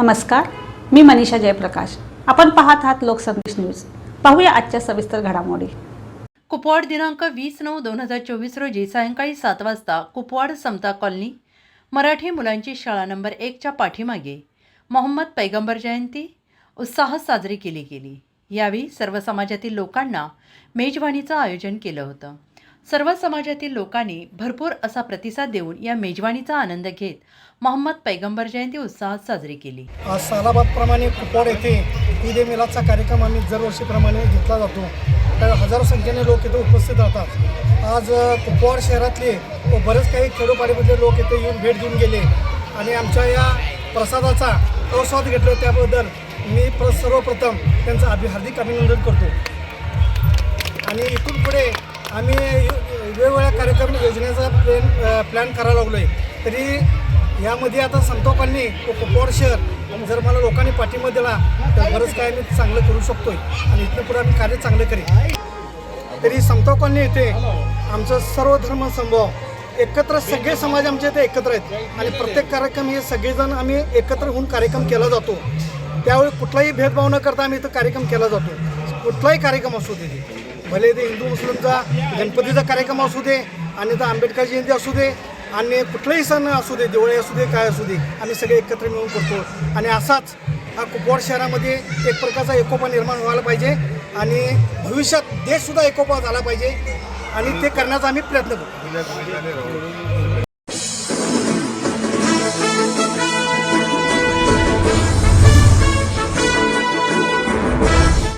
नमस्कार मी मनीषा जयप्रकाश. आपण पाहत आहात लोकसंदेश न्यूज. पाहूया आजच्या सविस्तर घडामोडी. कुपवाड दिनांक वीस नऊ दोन हजार चोवीस रोजी सायंकाळी सात वाजता कुपवाड समता कॉलनी मराठी मुलांची शाळा नंबर एकच्या पाठीमागे मोहम्मद पैगंबर जयंती उत्साहात साजरी केली गेली. यावेळी सर्व समाजातील लोकांना मेजवानीचं आयोजन केलं होतं. सर्व समाजातील लोकांनी भरपूर असा प्रतिसाद देऊन या मेजवानीचा आनंद घेत मोहम्मद पैगंबर जयंती उत्साहात साजरी केली. आज सालाबादप्रमाणे कुपवाड येथे ईद ए मिलादचा कार्यक्रम आम्ही दरवर्षीप्रमाणे घेतला जातो. तर हजारो संख्येने लोक इथे उपस्थित राहतात. आज कुपवाड शहरातले व बरेच काही खेडोपाडीमधले लोक इथे येऊन भेट देऊन गेले. आणि आमच्या या प्रसादाचा आस्वाद घेतला त्याबद्दल मी प्र सर्वप्रथम त्यांचं अभि हार्दिक अभिनंदन करतो. आणि इथून पुढे आम्ही वेगवेगळ्या कार्यक्रम योजनेचा प्लॅन प्लॅन करायला लागलो आहे तरी यामध्ये आता संतोपांनी व कुपवाड शहर जर मला लोकांनी पाठिंबा दिला तर बरंच काय मी चांगलं करू शकतोय. आणि इथनं पुढे आम्ही कार्य चांगलं करेन. तरी समता कॉलनी येथे आमचं सर्व धर्म संभव एकत्र सगळे समाज आमचे इथे एकत्र आहेत. आणि प्रत्येक कार्यक्रम हे सगळेजण आम्ही एकत्र होऊन कार्यक्रम केला जातो. त्यावेळी कुठलाही भेदभाव न करता आम्ही इथं कार्यक्रम केला जातो. कुठलाही कार्यक्रम असू तिथे भले ते हिंदू मुस्लिमचा गणपतीचा कार्यक्रम असू दे आणि तर आंबेडकर जयंती असू दे आणि कुठलाही सण असू दे दिवाळी असू दे काय असू दे आम्ही सगळे एकत्र मिळून करतो. आणि असाच हा कुपवाड शहरामध्ये एक प्रकारचा एकोपा निर्माण व्हायला पाहिजे आणि भविष्यात देशसुद्धा एकोपा झाला पाहिजे आणि ते करण्याचा आम्ही प्रयत्न करू